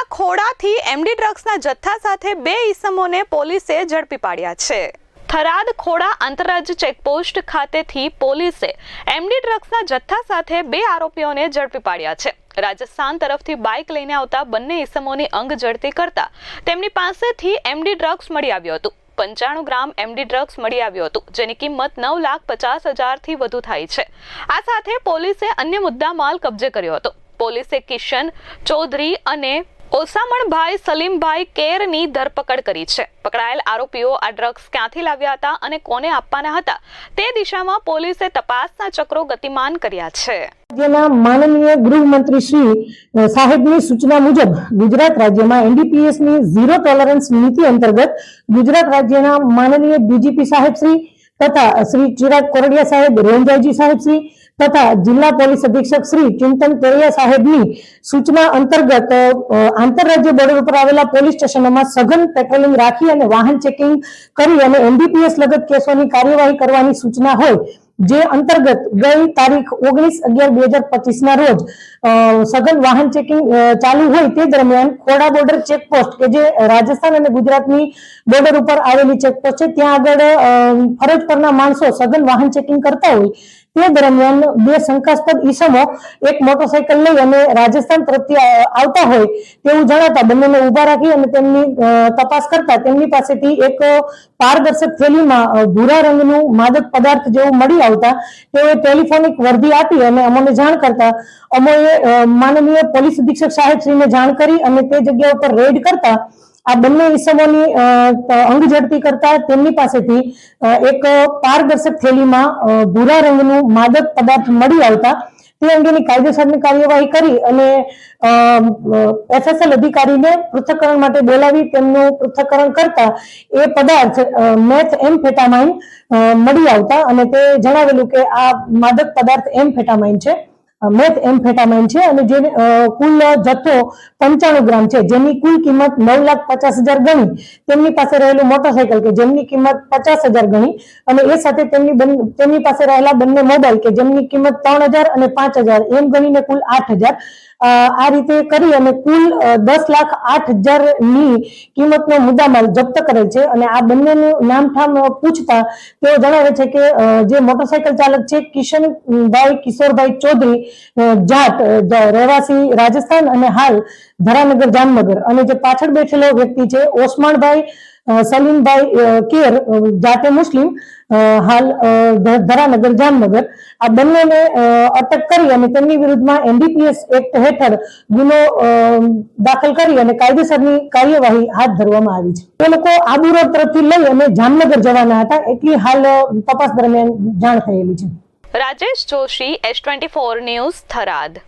થરાદમાં ખોડાથી MD ડ્રગ્સના જથ્થા સાથે બે ઈસમોને પોલીસે ઝડપી પાડ્યા છે. થરાદ ખોડા આંતરરાજ્ય ચેકપોસ્ટ ખાતેથી પોલીસે એમડી ડ્રગ્સના જથ્થા સાથે બે આરોપીઓને ઝડપી પાડ્યા છે. રાજસ્થાન તરફથી બાઇક લઈને આવતા બંને ઈસમોની અંગ ઝડપી કરતા તેમની પાસેથી એમડી ડ્રગ્સ મળી આવ્યું હતું. પંચાણું ગ્રામ એમડી ડ્રગ્સ મળી આવ્યું હતું, જેની કિંમત નવ લાખ પચાસ હજારથી વધુ થાય છે. આ સાથે પોલીસે અન્ય મુદ્દા માલ કબજે કર્યો હતો. પોલીસે કિશન ચૌધરી અને ઓસામણભાઈ સલીમભાઈ કેરની ધરપકડ કરી છે. પકડાયેલ આરોપીઓ આ ડ્રગ્સ ક્યાંથી લાવ્યા હતા અને કોને આપવાના હતા તે દિશામાં પોલીસે તપાસના ચક્રો ગતિમાન કર્યા છે. રાજ્યના માનનીય ગૃહમંત્રી શ્રી સાહેબની સૂચના મુજબ ગુજરાત રાજ્યમાં એનડીપીએસની ઝીરો ટોલરન્સ નીતિ અંતર્ગત ગુજરાત રાજ્યના માનનીય ડીજીપી સાહેબ શ્રી તથા શ્રી ચિરાગ કોરડિયા સાહેબ રેન્જાજી સાહેબ શ્રી તથા જિલ્લા પોલીસ અધિક્ષક શ્રી ચિંતન તોરિયા સાહેબની સૂચના અંતર્ગત આંતરરાજ્ય બોર્ડર ઉપર આવેલા પોલીસ સ્ટેશનોમાં સઘન પેટ્રોલિંગ રાખી અને વાહન ચેકિંગ કરી અને એમબીપીએસ લગત કેસોની કાર્યવાહી કરવાની સૂચના હોય જે અંતર્ગત ગઈ તારીખ ઓગણીસ અગિયાર બે હજાર પચીસ ના રોજ સઘન વાહન ચેકિંગ ચાલુ હોય તે દરમિયાન ખોડા બોર્ડર ચેકપોસ્ટ કે જે રાજસ્થાન અને ગુજરાતની બોર્ડર ઉપર આવેલી ચેકપોસ્ટ છે, ત્યાં આગળ ફરજ પરના માણસો સઘન વાહન ચેકિંગ કરતા હોય તે દરમિયાન બે શંકાસ્પદ ઈસમો એક મોટરસાયકલ લઈ અને રાજસ્થાન તરફથી આવતા હોય તેવું જણાતા બંનેને ઊભા રાખી અને તેમની તપાસ કરતા તેમની પાસેથી એક પારદર્શક થેલીમાં ભૂરા રંગનું માદક પદાર્થ જેવું મળી આવતા તેઓએ ટેલિફોનિક વર્દી આપી અને અમને જાણ કરતા અમોએ માનનીય પોલીસ અધિક્ષક સાહેબ શ્રીને જાણ કરી અને તે જગ્યા ઉપર રેડ કરતા આ બંને ઈસમોની અંગ ઝડપી કરતા તેમની પાસેથી એક પારદર્શક થેલીમાં ભૂરા રંગનું માદક પદાર્થ મળી આવતા તે અંગેની કાયદેસરની કાર્યવાહી કરી અને એફએસએલ અધિકારીને પૃથ્થકરણ માટે બોલાવી તેમનું પૃથ્થકરણ કરતા એ પદાર્થ મેથ એમ્ફેટામાઇન મળી આવતા અને તે જણાવેલું કે આ માદક પદાર્થ એમ્ફેટામાઇન છે. મેથ એમ્ફેટામાઇન છે અને જે કુલ જથ્થો પંચાણું ગ્રામ છે. જેની કુલ કિંમત નવ લાખ પચાસ હજાર ગણી. તેમની પાસે રહેલું મોટરસાયકલ કે જેમની કિંમત પચાસ હજાર ગણી અને એ સાથે તેમની તેમની પાસે રહેલા બંને મોબાઈલ કે જેમની કિંમત ત્રણ હજાર અને પાંચ હજાર, એમ ગણીને કુલ આઠ હજાર. આ રીતે કરી અને કુલ દસ લાખ આઠ હજારની કિંમતનો મુદ્દામાલ જપ્ત કરેલ છે અને આ બંનેનું નામઠામ પૂછતા તેઓ જણાવે છે કે જે મોટરસાયકલ ચાલક છે કિશનભાઈ કિશોરભાઈ ચૌધરી અ, જાટ અ, જ- રહેવાસી રાજસ્થાન અને હાલ ધરાનગર જામનગર. અને જે પાછળ બેઠેલો વ્યક્તિ છે ઓસમાણભાઈ સલીમભાઈ કેર જાતે મુસ્લિમ હાલ ધરાનગર જામનગર. આ બંનેને અટક કરી અને તેમની વિરુદ્ધમાં એનડીપીએસ એક્ટ હેઠળ ગુનો દાખલ કરી અને કાયદેસરની કાર્યવાહી હાથ ધરવામાં આવી છે. એ લોકો આબુ રોડ તરફથી લઈ અને જામનગર જવાના હતા. એટલી હાલ તપાસ દરમિયાન જાણ થયેલી છે. Rajesh Joshi S twenty four news Tharad.